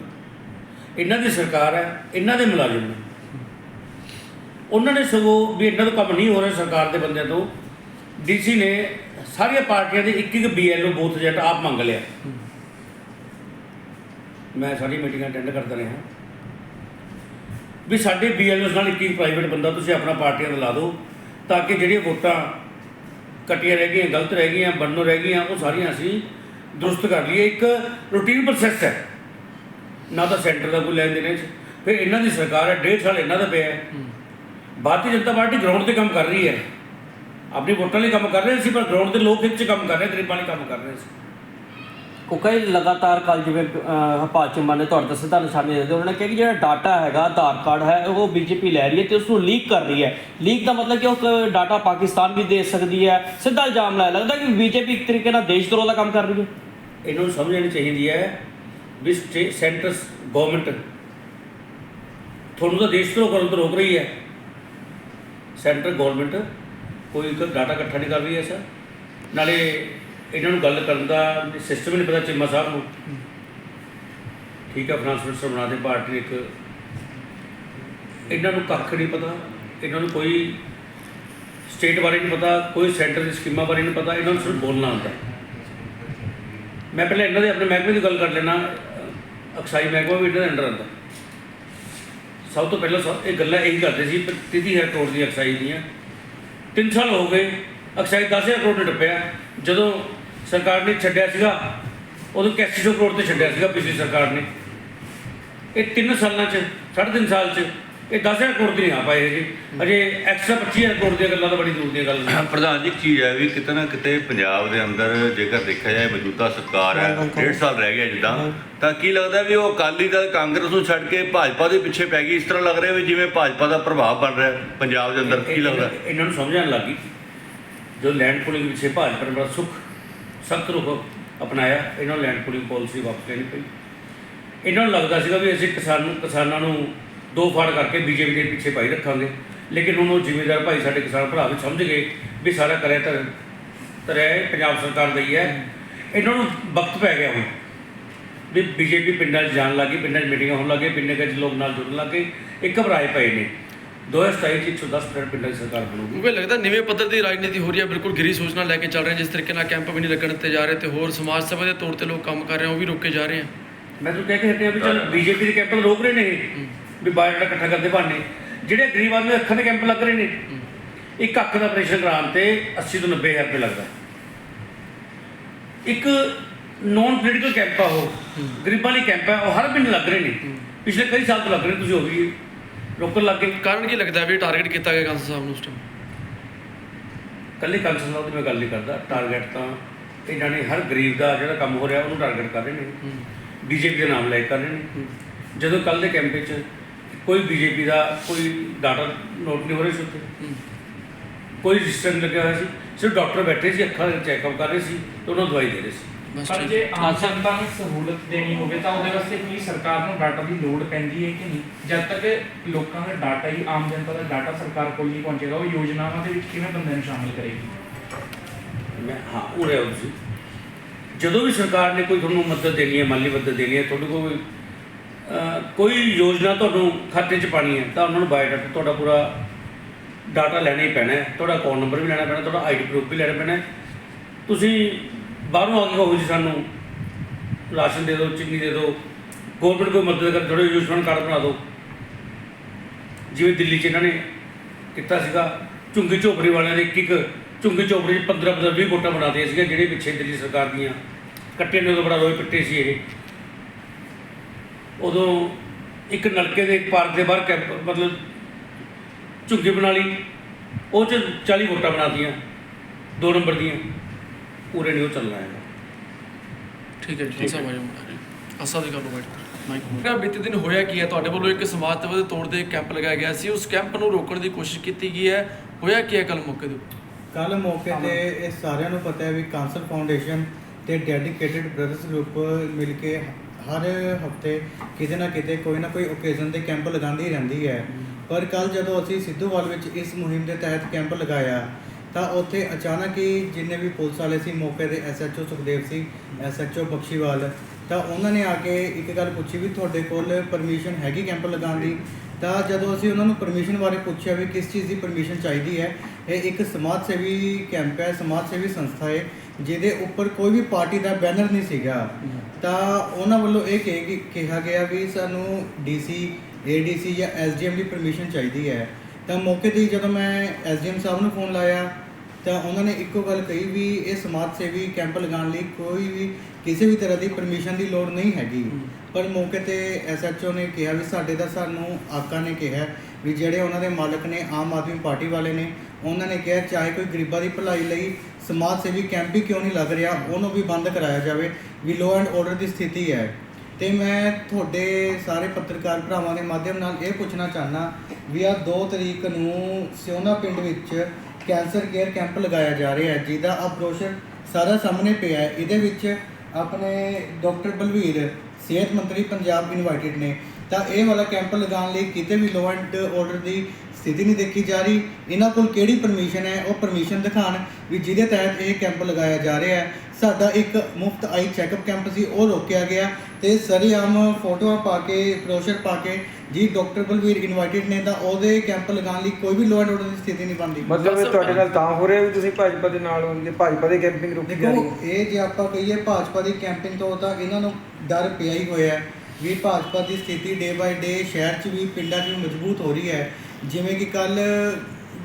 ਇਹਨਾਂ ਦੀ ਸਰਕਾਰ ਹੈ, ਇਹਨਾਂ ਦੇ ਮੁਲਾਜ਼ਮ ਨੇ। ਉਹਨਾਂ ਨੇ ਸਗੋਂ ਵੀ ਇਹਨਾਂ ਤੋਂ ਕੰਮ ਨਹੀਂ ਹੋ ਰਿਹਾ ਸਰਕਾਰ ਦੇ ਬੰਦਿਆਂ ਤੋਂ। ਡੀਸੀ ਨੇ ਸਾਰੀਆਂ ਪਾਰਟੀਆਂ ਦੇ ਇੱਕ ਇੱਕ ਬੀਐਲਓ ਬੂਥ ਏਜੰਟ ਆਪ ਮੰਗ ਲਿਆ। ਮੈਂ ਸਾਰੀ ਮੀਟਿੰਗਾਂ ਅਟੈਂਡ ਕਰਦਾ ਰਿਹਾ। ਵੀ ਸਾਡੇ ਬੀਐਲਓਸ ਨਾਲ ਇੱਕ ਇੱਕ ਪ੍ਰਾਈਵੇਟ ਬੰਦਾ ਤੁਸੀਂ ਆਪਣਾ ਪਾਰਟੀਆਂ ਦਾ ਲਾ ਦਿਓ ਤਾਂ ਕਿ ਜਿਹੜੀਆਂ ਵੋਟਾਂ ਕੱਟੀਆਂ ਰਹਿ ਗਈਆਂ ਗਲਤ ਰਹਿ ਗਈਆਂ ਬੰਨੋ ਰਹਿ ਗਈਆਂ ਉਹ ਸਾਰੀਆਂ ਅਸੀਂ ਦਰੁਸਤ ਕਰ ਲਈਏ। ਇੱਕ ਰੂਟੀਨ ਪ੍ਰੋਸੈਸ ਹੈ। ਨਾ ਤਾਂ ਸੈਂਟਰ ਦਾ ਕੋਈ ਲੈਣ ਦੇਣ ਚ ਫਿਰ ਇਹਨਾਂ ਦੀ ਸਰਕਾਰ ਹੈ ਡੇਢ ਸਾਲ ਇਹਨਾਂ ਦਾ ਪਿਆ ਹੈ। ਭਾਰਤੀ ਜਨਤਾ ਪਾਰਟੀ ਗਰਾਊਂਡ ਤੇ ਕੰਮ ਕਰ ਰਹੀ ਹੈ। ਆਪਣੀ ਵੋਟਾਂ ਲਈ ਕੰਮ ਕਰ ਰਹੇ ਸੀ ਪਰ ਗਰਾਊਂਡ ਤੇ ਲੋਕ ਚ ਕੰਮ ਕਰ ਰਹੇ ਗਰੀਬਾਂ ਲਈ ਕੰਮ ਕਰ ਰਹੇ ਸੀ। ਉਹ ਕਈ ਲਗਾਤਾਰ ਕੱਲ ਜਿਵੇਂ ਅਹ, ਹਰਪਾਲ ਚੰਮਾ ਨੇ ਤੁਹਾਡੇ ਦੱਸਿਆ ਸਿੱਧਾ ਨਿਸ਼ਾਨੇ ਦੇ ਦਿੱਤੇ ਉਹਨਾਂ ਨੇ ਕਿਹਾ ਕਿ ਜਿਹੜਾ ਡਾਟਾ ਹੈਗਾ ਆਧਾਰ ਕਾਰਡ ਹੈ ਉਹ ਬੀਜੇਪੀ ਲੈ ਰਹੀ ਹੈ ਤੇ ਉਸ ਨੂੰ ਲੀਕ ਕਰ ਰਹੀ ਹੈ। ਲੀਕ ਦਾ ਮਤਲਬ ਕਿ ਉਹ ਡਾਟਾ ਪਾਕਿਸਤਾਨ ਵੀ ਦੇ ਸਕਦੀ ਹੈ ਸਿੱਧਾ ਇਲਜ਼ਾਮ ਲਾਇਆ। ਲੱਗਦਾ ਕਿ ਬੀਜੇਪੀ ਇੱਕ ਤਰੀਕੇ ਨਾਲ ਦੇਸ਼ ਧਰੋਹ ਦਾ ਕੰਮ ਕਰ ਰਹੀ ਹੈ। ਇਹਨਾਂ ਨੂੰ ਸਮਝਣੀ ਚਾਹੀਦੀ ਹੈ ਵੀ ਸਟੇ- ਸੈਂਟਰ ਗਵਰਨਮੈਂਟ ਤੁਹਾਨੂੰ ਤਾਂ ਦੇਸ਼ ਤੋਂ ਕਰਨ ਤੋਂ ਰੋਕ ਰਹੀ ਹੈ। ਸੈਂਟਰ ਗਵਰਨਮੈਂਟ ਕੋਈ ਇੱਕ ਡਾਟਾ ਇਕੱਠਾ ਨਹੀਂ ਕਰ ਰਹੀ ਹੈ ਸਰ। ਨਾਲੇ ਇਹਨਾਂ ਨੂੰ ਗੱਲ ਕਰਨ ਦਾ ਸਿਸਟਮ ਹੀ ਨਹੀਂ ਪਤਾ, ਚਿੰਮਾ ਸਾਹਿਬ ਨੂੰ। ਠੀਕ ਹੈ ਫਾਈਨਾਂਸ ਮਿਨਿਸਟਰ ਬਣਾ ਦੇ, ਪਾਰਟੀ ਨੇ ਇੱਕ। ਇਹਨਾਂ ਨੂੰ ਕੱਖ ਨਹੀਂ ਪਤਾ, ਇਹਨਾਂ ਨੂੰ ਕੋਈ ਸਟੇਟ ਬਾਰੇ ਨਹੀਂ ਪਤਾ, ਕੋਈ ਸੈਂਟਰ ਦੀ ਸਕੀਮਾਂ ਬਾਰੇ ਨਹੀਂ ਪਤਾ, ਇਹਨਾਂ ਨੂੰ ਸਿਰਫ ਬੋਲਣਾ ਆਉਂਦਾ ਮੈਂ ਪਹਿਲਾਂ ਇਹਨਾਂ ਦੇ ਆਪਣੇ ਮਹਿਕਮੇ ਦੀ ਗੱਲ ਕਰ ਲੈਣਾ ਅਕਸਾਈ ਮਹਿਕਮਾ ਵੀ ਇਹਨਾਂ ਦੇ ਅੰਡਰ ਆਉਂਦਾ। ਸਭ ਤੋਂ ਪਹਿਲਾਂ ਸਭ ਇਹ ਗੱਲਾਂ ਇਹੀ ਕਰਦੇ ਸੀ 30000 ਕਰੋੜ ਦੀ ਅਕਸਾਈ ਦੀਆਂ। 3 ਸਾਲ ਹੋ ਗਏ, ਅਕਸਾਈ 10000 ਕਰੋੜ ਨੇ ਟੱਪਿਆ। ਜਦੋਂ ਸਰਕਾਰ ਨੇ ਛੱਡਿਆ ਸੀਗਾ। ਉਦੋਂ 8100 ਕਰੋੜ ਤੇ ਛੱਡਿਆ ਸੀਗਾ ਪਿਛਲੀ ਸਰਕਾਰ ਨੇ। ਇਹ 3 ਸਾਲਾਂ 'ਚ ਸਾਢੇ ਤਿੰਨ ਸਾਲ 'ਚ ਇਹ 10000 ਕਰੋੜ ਦੀ ਨਹੀਂ ਆ ਪਾਏ ਜੀ ਅਜੇ ਐਕਸਟਰਾ 25000 ਕਰੋੜ ਦੀਆਂ ਗੱਲਾਂ ਤਾਂ ਬੜੀ ਦੂਰ ਦੀਆਂ ਗੱਲਾਂ ਨੇ। ਪ੍ਰਧਾਨ ਜੀ ਇੱਕ ਚੀਜ਼ ਹੈ ਵੀ ਕਿਤੇ ਨਾ ਕਿਤੇ ਪੰਜਾਬ ਦੇ ਅੰਦਰ ਜੇਕਰ ਦੇਖਿਆ ਜਾਏ ਮੌਜੂਦਾ ਸਰਕਾਰ ਹੈ ਡੇਢ ਸਾਲ ਰਹਿ ਗਿਆ ਜਿੱਦਾਂ ਤਾਂ ਕੀ ਲੱਗਦਾ ਵੀ ਉਹ ਅਕਾਲੀ ਦਲ ਕਾਂਗਰਸ ਨੂੰ ਛੱਡ ਕੇ ਭਾਜਪਾ ਦੇ ਪਿੱਛੇ ਪੈ ਗਈ? ਇਸ ਤਰ੍ਹਾਂ ਲੱਗ ਰਿਹਾ ਵੀ ਜਿਵੇਂ ਭਾਜਪਾ ਦਾ ਪ੍ਰਭਾਵ ਬਣ ਰਿਹਾ ਪੰਜਾਬ ਦੇ ਅੰਦਰ ਕੀ ਲੱਗਦਾ? ਇਹ- ਇਹਨਾਂ ਨੂੰ ਸਮਝਣ ਲੱਗੀ ਜੋ ਲੈਂਡ ਪੂਲਿੰਗ ਪਿੱਛੇ ਭਾਜਪਾ ਨੇ ਬੜਾ ਸੁਖ ਸਖਤ ਰੁਖ ਅਪਣਾਇਆ, ਇਹਨਾਂ ਨੂੰ ਲੈਂਡ ਪੂਲਿੰਗ ਪਾਲਿਸੀ ਵਾਪਸ ਲੈਣੀ ਪਈ। ਇਹਨਾਂ ਨੂੰ ਲੱਗਦਾ ਸੀਗਾ ਵੀ ਅਸੀਂ ਕਿਸਾਨ ਕਿਸਾਨਾਂ ਨੂੰ ਦੋ ਫਾੜ ਕਰਕੇ ਬੀਜੇਪੀ ਦੇ ਪਿੱਛੇ ਪਾਈ ਰੱਖਾਂਗੇ। ਲੇਕਿਨ ਹੁਣ ਉਹ ਜ਼ਿਮੀਂਦਾਰ ਭਾਈ ਸਾਡੇ ਕਿਸਾਨ ਭਰਾ ਵੀ ਸਮਝ ਗਏ ਵੀ ਸਾਰਾ ਕਰਿਆ ਤਾਂ ਤਰਿਆ ਪੰਜਾਬ ਸਰਕਾਰ ਦਾ ਹੀ ਹੈ। ਇਹਨਾਂ ਨੂੰ ਵਕਤ ਪੈ ਗਿਆ ਹੁਣ ਵੀ ਬੀਜੇਪੀ ਪਿੰਡਾਂ 'ਚ ਜਾਣ ਲੱਗੀ ਪਿੰਡਾਂ 'ਚ ਮੀਟਿੰਗਾਂ ਹੋਣ ਲੱਗੇ ਪਿੰਡਾਂ 'ਚ ਲੋਕ ਨਾਲ ਜੁੜਨ ਲੱਗੇ ਇਹ ਘਬਰਾਏ ਪਏ ਨੇ। 2027 'ਚ 110 ਪਿੰਡਾਂ ਦੀ ਸਰਕਾਰ ਬਣੂਗੀ। ਲੱਗਦਾ ਨਿਵੇਂ ਪੱਧਰ ਦੀ ਰਾਜਨੀਤੀ ਹੋ ਰਹੀ ਹੈ ਬਿਲਕੁਲ ਗਿਰੀ ਸੋਚਣਾ ਲੈ ਕੇ ਚੱਲ ਰਹੇ ਹਾਂ ਜਿਸ ਤਰੀਕੇ ਨਾਲ ਕੈਂਪ ਵੀ ਨਹੀਂ ਲੱਗਣ ਦਿੱਤੇ ਜਾ ਰਹੇ ਤੇ ਹੋਰ ਸਮਾਜ ਸੇਵਾ ਦੇ ਤੌਰ ਤੇ ਲੋਕ ਕੰਮ ਕਰ ਰਹੇ ਆ ਉਹ ਵੀ ਰੋਕੇ ਜਾ ਰਹੇ ਆ। ਮੈਂ ਤੁਹਾਨੂੰ ਕਹਿ ਕੇ ਹਟਿਆ ਵੀ ਚਲ ਬੀਜੇਪੀ ਦੇ ਕੈਂਪ ਰੋਕ ਰਹੇ ਨੇ ਇਹ ਵੀ ਬਾਇਓਡਾਟਾ ਇਕੱਠਾ ਕਰਦੇ ਬਹਾਨੇ। ਜਿਹੜੇ ਗਰੀਬ ਆਦਮੀ ਦੇ ਅੱਖਾਂ ਦੇ ਕੈਂਪ ਲੱਗ ਰਹੇ ਨੇ ਇੱਕ ਅੱਖ ਦਾ ਆਪਰੇਸ਼ਨ ਕਰਾਉਣ ਤੇ 80 ਤੋਂ 90 ਹਜ਼ਾਰ ਰੁਪਏ ਲੱਗਦਾ। ਇੱਕ ਨੌਨ ਪੋਲੀਟੀਕਲ ਕੈਂਪ ਆ ਉਹ ਗਰੀਬਾਂ ਲਈ ਕੈਂਪ ਹੈ ਉਹ ਹਰ ਮਹੀਨੇ ਲੱਗ ਰਹੇ ਨੇ। ਪਿਛਲੇ ਕਈ ਸਾਲ ਤੋਂ ਲੱਗ ਰਹੇ ਨੇ, ਤੁਸੀਂ ਉਹ ਵੀ ਰੋਕਣ ਲੱਗ ਗਏ। ਕਾਰਨ ਕੀ ਲੱਗਦਾ ਵੀ ਟਾਰਗੇਟ ਕੀਤਾ ਗਿਆ ਕਾਂਸਲ ਸਾਹਿਬ ਨੂੰ ਉਸ ਟਾਈਮ ਕੱਲੇ ਕਾਂਗਰਸ ਨਾਲ ਦੀ ਮੈਂ ਗੱਲ ਨਹੀਂ ਕਰਦਾ। ਟਾਰਗੇਟ ਤਾਂ ਇਹਨਾਂ ਨੇ ਹਰ ਗਰੀਬ ਦਾ ਜਿਹੜਾ ਕੰਮ ਹੋ ਰਿਹਾ ਉਹਨੂੰ ਟਾਰਗੇਟ ਕਰ ਰਹੇ ਨੇ। ਬੀਜੇਪੀ ਦਾ ਨਾਮ ਲੈ ਕੇ ਕਰ ਰਹੇ ਨੇ। ਜਦੋਂ ਕੱਲ ਦੇ ਕੈਂਪ ਵਿੱਚ ਕੋਈ ਬੀਜੇਪੀ ਦਾ ਕੋਈ ਡਾਟਾ ਨੋਟ ਨਹੀਂ ਹੋ ਰਿਹਾ ਸੀ ਉੱਥੇ। ਕੋਈ ਰਜਿਸਟਰ ਲੱਗਿਆ ਹੋਇਆ ਸੀ। ਸਿਰਫ ਡਾਕਟਰ ਬੈਠੇ ਸੀ ਅੱਖਾਂ ਦਾ ਚੈੱਕਅਪ ਕਰ ਰਹੇ ਸੀ ਤੇ ਉਹਨਾਂ ਨੂੰ ਦਵਾਈ ਦੇ ਰਹੇ ਸੀ। ਬਸ ਪਰ ਜੇ ਆਮ ਜਨਤਾ ਨੂੰ ਸਹੂਲਤ ਦੇਣੀ ਹੋਵੇ ਤਾਂ ਉਹਦੇ ਵਾਸਤੇ ਕੀ ਸਰਕਾਰ ਨੂੰ ਡਾਟਾ ਦੀ ਲੋੜ ਪੈਂਦੀ ਹੈ ਕਿ ਨਹੀਂ? ਜਦ ਤੱਕ ਲੋਕਾਂ ਦਾ ਡਾਟਾ ਹੀ ਆਮ ਜਨਤਾ ਦਾ ਡਾਟਾ ਸਰਕਾਰ ਕੋਲ ਨਹੀਂ ਪਹੁੰਚੇਗਾ ਉਹ ਯੋਜਨਾਵਾਂ ਦੇ ਵਿੱਚ ਕਿਵੇਂ ਬੰਦੇ ਨੂੰ ਸ਼ਾਮਲ ਕਰੇਗੀ? ਮੈਂ ਹਾਂ ਉਹ ਰਿਹਾ ਤੁਸੀਂ। ਜਦੋਂ ਵੀ ਸਰਕਾਰ ਨੇ ਕੋਈ ਤੁਹਾਨੂੰ ਮਦਦ ਦੇਣੀ ਹੈ ਮਾਲੀ ਮਦਦ ਦੇਣੀ ਹੈ ਤੁਹਾਡੇ ਕੋਲ ਕੋਈ, ਯੋਜਨਾ ਤੁਹਾਨੂੰ ਖਾਤੇ 'ਚ ਪਾਣੀ ਹੈ ਤਾਂ ਉਹਨਾਂ ਨੂੰ ਬਾਇਓਡਾਟਾ ਤੁਹਾਡਾ ਪੂਰਾ ਡਾਟਾ ਲੈਣਾ ਹੀ ਪੈਣਾ ਹੈ। ਤੁਹਾਡਾ ਅਕਾਊਂਟ ਨੰਬਰ ਵੀ ਲੈਣਾ ਪੈਣਾ ਤੁਹਾਡਾ ਆਈਡੀ ਪ੍ਰੂਫ ਵੀ ਲੈਣਾ ਪੈਣਾ। ਤੁਸੀਂ ਬਾਹਰੋਂ ਆ ਕੇ ਕਹੋ ਜੀ ਸਾਨੂੰ ਰਾਸ਼ਨ ਦੇ ਦਿਓ, ਚੀਨੀ ਦੇ ਦਿਓ ਗਵਰਨਮੈਂਟ ਕੋਈ ਮਦਦ ਕਰ ਥੋੜੇ ਆਯੁਸ਼ਮਾਨ ਕਾਰਡ ਬਣਾ ਦਿਓ। ਜਿਵੇਂ ਦਿੱਲੀ 'ਚ ਇਹਨਾਂ ਨੇ ਕੀਤਾ ਸੀਗਾ, ਝੁੰਗੀ ਝੋਪੜੀ ਵਾਲਿਆਂ ਦੇ ਇੱਕ ਇੱਕ ਝੁੰਗੀ ਝੋਪੜੀ 'ਚ 15 15 20 ਵੋਟਾਂ ਬਣਾਉਂਦੀਆਂ ਸੀਗੀਆਂ, ਜਿਹੜੇ ਪਿੱਛੇ ਦਿੱਲੀ ਸਰਕਾਰ ਦੀਆਂ। ਕੱਟੇ ਨੇ ਉਦੋਂ ਬੜਾ ਰੋਏ ਪਿੱਟੇ ਸੀ ਇਹ। ਉਦੋਂ ਇੱਕ ਨਲਕੇ ਦੇ ਪਾਰਕ ਦੇ ਬਾਹਰ ਕੈਂਪ, ਮਤਲਬ ਝੁੱਗੀ ਬਣਾ ਲਈ, ਉਹ 'ਚ 40 ਵੋਟਾਂ ਬਣਾਤੀਆਂ ਦੋ ਨੰਬਰ ਦੀਆਂ। ਪੂਰੇ ਨਹੀਂ ਉਹ ਚੱਲਣਾ ਹੈਗਾ ਠੀਕ ਹੈ ਜੀ ਸਭ ਆਜੋ ਅਸਾ ਦੀ ਗੱਲ ਨੂੰ ਬੈਠ ਮਾਈਕ ਬੀਤੇ ਦਿਨ ਹੋਇਆ ਕੀ ਹੈ? ਤੁਹਾਡੇ ਵੱਲੋਂ ਇੱਕ ਸਮਾਜ ਸੇਵਾ ਦੇ ਤੌਰ ਤੇ ਕੈਂਪ ਲਗਾਇਆ ਗਿਆ ਸੀ। ਉਸ ਕੈਂਪ ਨੂੰ ਰੋਕਣ ਦੀ ਕੋਸ਼ਿਸ਼ ਕੀਤੀ ਗਈ ਹੈ। ਹੋਇਆ ਕੀ ਹੈ ਕੱਲ ਮੌਕੇ ਦੇ ਉੱਤੇ? ਕੱਲ ਮੌਕੇ ਤੇ ਇਹ ਸਾਰਿਆਂ ਨੂੰ ਪਤਾ ਹੈ ਵੀ ਕਾਂਸਰ ਫਾਊਂਡੇਸ਼ਨ ਤੇ ਡੈਡੀਕੇਟਿਡ ਬ੍ਰਦਰਸ ਗਰੁੱਪ ਮਿਲ ਕੇ ਹਰ ਹਫ਼ਤੇ ਕਿਤੇ ਨਾ ਕਿਤੇ ਕੋਈ ਨਾ ਕੋਈ ਓਕੇਜ਼ਨ ਤੇ ਕੈਂਪ ਲਗਾਉਂਦੀ ਹੀ ਰਹਿੰਦੀ ਹੈ। ਪਰ ਕੱਲ ਜਦੋਂ ਅਸੀਂ ਸਿੱਧੂਵਾਲ ਵਿੱਚ ਇਸ ਮੁਹਿੰਮ ਦੇ ਤਹਿਤ ਕੈਂਪ ਲਗਾਇਆ ਤਾਂ ਉੱਥੇ ਅਚਾਨਕ ਹੀ ਜਿੰਨੇ ਵੀ ਪੁਲਿਸ ਵਾਲੇ ਸੀ, ਮੌਕੇ ਦੇ ਐਸਐਚਓ ਸੁਖਦੇਵ ਸੀ ਐਸਐਚਓ ਬਖਸ਼ੀਵਾਲ, ਤਾਂ ਉਹਨਾਂ ਨੇ ਆ ਕੇ ਇੱਕ ਗੱਲ ਪੁੱਛੀ ਵੀ ਤੁਹਾਡੇ ਕੋਲ ਪਰਮਿਸ਼ਨ ਹੈਗੀ ਕੈਂਪ ਲਗਾਉਣ ਦੀ? ਤਾਂ ਜਦੋਂ ਅਸੀਂ ਉਹਨਾਂ ਨੂੰ ਪਰਮਿਸ਼ਨ ਬਾਰੇ ਪੁੱਛਿਆ ਵੀ ਕਿਸ ਚੀਜ਼ ਦੀ ਪਰਮਿਸ਼ਨ ਚਾਹੀਦੀ ਹੈ, ਇਹ ਇੱਕ ਸਮਾਜ ਸੇਵੀ ਕੈਂਪ ਹੈ ਸਮਾਜ ਸੇਵੀ ਸੰਸਥਾ ਹੈ, ਜਿਹਦੇ ਉੱਪਰ ਕੋਈ ਵੀ ਪਾਰਟੀ ਦਾ ਬੈਨਰ ਨਹੀਂ ਸੀਗਾ। ਤਾਂ ਉਹਨਾਂ ਵੱਲੋਂ ਇਹ ਕਿ- ਕਿਹਾ ਗਿਆ ਵੀ ਸਾਨੂੰ ਡੀਸੀ ਏਡੀਸੀ ਜਾਂ ਐਸਡੀਐਮ ਦੀ ਪਰਮਿਸ਼ਨ ਚਾਹੀਦੀ ਹੈ। ਤਾਂ ਮੌਕੇ ਤੇ ਹੀ ਜਦੋਂ ਮੈਂ ਐਸਡੀਐਮ ਸਾਹਿਬ ਨੂੰ ਫੋਨ ਲਾਇਆ ਤਾਂ ਉਹਨਾਂ ਨੇ ਇੱਕੋ ਗੱਲ ਕਹੀ ਵੀ ਇਹ ਸਮਾਜ ਸੇਵੀ ਕੈਂਪ ਲਗਾਉਣ ਲਈ ਕੋਈ ਵੀ ਕਿਸੇ ਵੀ ਤਰ੍ਹਾਂ ਦੀ ਪਰਮਿਸ਼ਨ ਦੀ ਲੋੜ ਨਹੀਂ ਹੈਗੀ। ਪਰ ਮੌਕੇ ਤੇ ਐਸਐਚਓ ਨੇ ਕਿਹਾ ਵੀ ਸਾਡੇ ਦਾ ਸਾਨੂੰ ਆਕਾ ਨੇ ਕਿਹਾ ਵੀ ਜਿਹੜੇ ਉਹਨਾਂ ਦੇ ਮਾਲਕ ਨੇ ਆਮ ਆਦਮੀ ਪਾਰਟੀ ਵਾਲੇ ਨੇ ਉਹਨਾਂ ਨੇ ਕਿਹਾ ਚਾਹੇ ਕੋਈ ਗਰੀਬਾਂ ਦੀ ਭਲਾਈ ਲਈ ਸਮਾਜ ਸੇਵੀ ਕੈਂਪ ਹੀ ਕਿਉਂ ਨਹੀਂ ਲੱਗ ਰਿਹਾ ਉਹਨੂੰ ਵੀ ਬੰਦ ਕਰਾਇਆ ਜਾਵੇ ਵੀ ਲੋ ਐਂਡ ਆਰਡਰ ਦੀ ਸਥਿਤੀ ਹੈ। ਤੇ ਮੈਂ ਤੁਹਾਡੇ ਸਾਰੇ ਪੱਤਰਕਾਰ ਭਰਾਵਾਂ ਦੇ ਮਾਧਿਅਮ ਨਾਲ ਇਹ ਪੁੱਛਣਾ ਚਾਹਨਾ ਵੀ ਆ 2 ਤਰੀਕ ਨੂੰ ਸਿਉਨਾ ਪਿੰਡ ਵਿੱਚ ਕੈਂਸਰ ਕੇਅਰ ਕੈਂਪ ਲਗਾਇਆ ਜਾ ਰਿਹਾ ਹੈ, ਜਿਹਦਾ ਆ ਬਰੋਸ਼ਰ ਸਾਰਾ ਸਾਹਮਣੇ ਪਿਆ ਹੈ। ਇਹਦੇ ਵਿੱਚ ਆਪਣੇ ਡਾਕਟਰ ਬਲਵੀਰ, ਸਿਹਤ ਮੰਤਰੀ ਪੰਜਾਬ ਇਨਵਾਈਟਡ ਨੇ। ਤਾਂ ਇਹ ਵਾਲਾ ਕੈਂਪ ਲਗਾਉਣ ਲਈ ਕਿਤੇ ਵੀ ਲੋ ਐਂਡ ਆਰਡਰ ਦੀ ਸਥਿਤੀ ਨਹੀਂ ਦੇਖੀ ਜਾ ਰਹੀ। ਇਹਨਾਂ ਕੋਲ ਕਿਹੜੀ ਪਰਮਿਸ਼ਨ ਹੈ? ਉਹ ਪਰਮਿਸ਼ਨ ਦਿਖਾਣ ਵੀ ਜਿਹਦੇ ਤਹਿਤ ਇਹ ਕੈਂਪ ਲਗਾਇਆ ਜਾ ਰਿਹਾ ਹੈ। ਸਾਡਾ ਇੱਕ ਮੁਫਤ ਆਈ ਚੈੱਕਅਪ ਕੈਂਪ ਸੀ ਉਹ ਰੋਕਿਆ ਗਿਆ ਤੇ ਸਰੇਆਮ ਫੋਟੋਆਂ ਪਾ ਕੇ ਬਰੋਸ਼ਰ ਪਾ ਕੇ ਜੀ ਡਾਕਟਰ ਬਲਵੀਰ ਇਨਵਾਈਟਡ ਨੇ ਤਾਂ ਉਹਦੇ ਕੈਂਪ ਲਗਾਉਣ ਲਈ ਕੋਈ ਵੀ ਲੋ ਐਂਡ ਆਰਡਰ ਦੀ ਸਥਿਤੀ ਨਹੀਂ ਬਣਦੀ। ਮਤਲਬ ਇਹ ਤੁਹਾਡੇ ਨਾਲ ਤਾਂ ਹੋ ਰਿਹਾ ਵੀ ਤੁਸੀਂ ਭਾਜਪਾ ਦੇ ਨਾਲ ਹੋਣਗੇ ਭਾਜਪਾ ਦੇ ਕੈਂਪਿੰਗ ਰੁਕੀ ਜਾ ਰਹੀ ਦੇਖੋ ਹੈ ਇਹ ਜੇ ਆਪਾਂ ਕਹੀਏ ਭਾਜਪਾ ਦੀ ਕੈਂਪੇਨ ਤੋਂ ਤਾਂ ਇਹਨਾਂ ਨੂੰ ਡਰ ਪਿਆ ਹੀ ਹੋਇਆ ਹੈ ਵੀ ਭਾਜਪਾ ਦੀ ਸਥਿਤੀ ਡੇ ਬਾਈ ਡੇ ਸ਼ਹਿਰ 'ਚ ਵੀ ਪਿੰਡਾਂ 'ਚ ਵੀ ਮਜ਼ਬੂਤ ਹੋ ਰਹੀ ਹੈ। ਜਿਵੇਂ ਕਿ ਕੱਲ